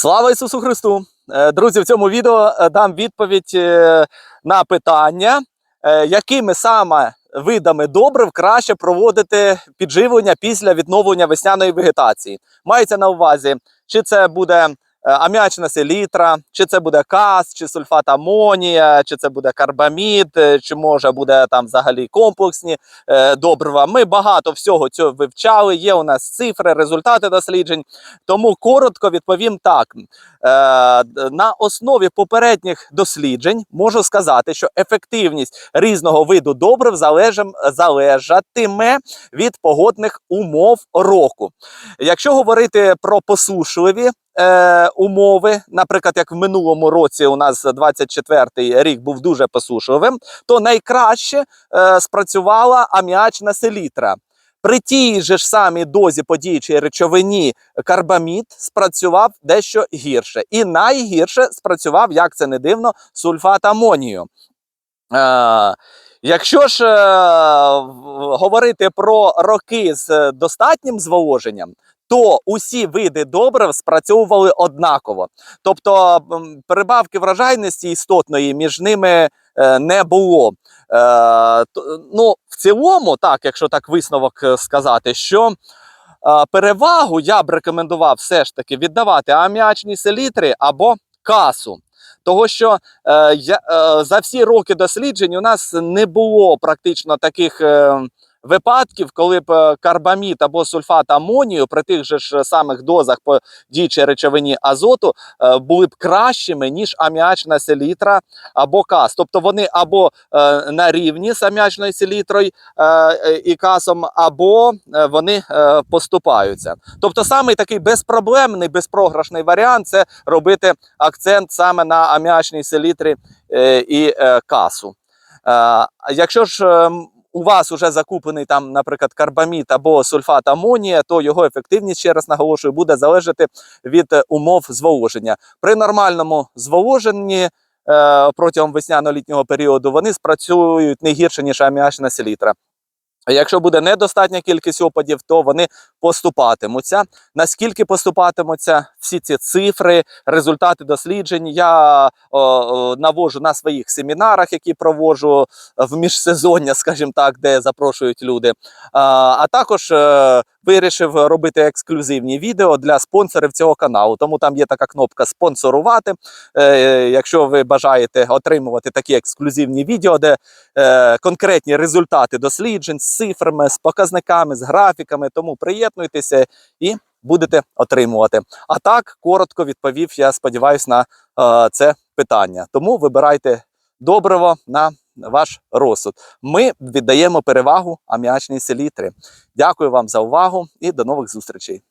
Слава Ісусу Христу! Е, Друзі, в цьому відео е, дам відповідь е, на питання, якими саме видами добрив краще проводити підживлення після відновлення весняної вегетації. Мається на увазі, чи це буде е, аміачна селітра, чи це буде кас, чи сульфат амонія, чи це буде карбамід, е, чи може буде там взагалі комплексні е, добрива. Ми багато всього цього вивчали. Є у нас цифри, результати досліджень. Тому коротко відповім так: Е, на основі попередніх досліджень можу сказати, що ефективність різного виду добрив залежим, залежатиме від погодних умов року. Якщо говорити про посушливі е, умови, наприклад, як в минулому році у нас 24-й рік був дуже посушливим, то найкраще е, спрацювала аміачна селітра. При тій же ж самій дозі подіючої речовині карбамід спрацював дещо гірше. І найгірше спрацював, як це не дивно, сульфат амонію. Е, якщо ж е, говорити про роки з е, достатнім зволоженням, то усі види добрив спрацьовували однаково. Тобто м, перебавки врожайності істотної між ними е, не було. Е, то- ну, в цілому, так, якщо так висновок е, сказати, що е, перевагу я б рекомендував все ж таки віддавати аміачні селітри або касу. Того, що е, я, е, за всі роки досліджень у нас не було практично таких е, випадків, коли б е, карбамід або сульфат амонію при тих же ж самих дозах по діючій речовині азоту е, були б кращими, ніж аміачна селітра або кас. Тобто вони або е, на рівні з аміачною селітрою і касом, або вони поступаються. Тобто, самий такий безпроблемний, безпрограшний варіант це робити акцент саме на аміачній селітрі і касу. Якщо ж е, м, у вас вже закуплений там, наприклад, карбамід або сульфат амонія, то його ефективність, ще раз наголошую, буде залежати від е, умов зволоження. При нормальному зволоженні е, протягом весняно-літнього періоду вони спрацюють не гірше, ніж аміачна селітра. Якщо буде недостатня кількість опадів, то вони поступатимуться. Наскільки поступатимуться всі ці цифри, результати досліджень, я о, навожу на своїх семінарах, які проводжу в міжсезоння, скажімо так, де запрошують люди. А, а також е, вирішив робити ексклюзивні відео для спонсорів цього каналу. Тому там є така кнопка спонсорувати. Е, якщо ви бажаєте отримувати такі ексклюзивні відео, де е, конкретні результати досліджень з цифрами, з показниками, з графіками, тому приєднуйтеся і будете отримувати. А так коротко відповів, я сподіваюся, на е, це питання. Тому вибирайте добриво на ваш розсуд. Ми віддаємо перевагу аміачній селітрі. Дякую вам за увагу і до нових зустрічей.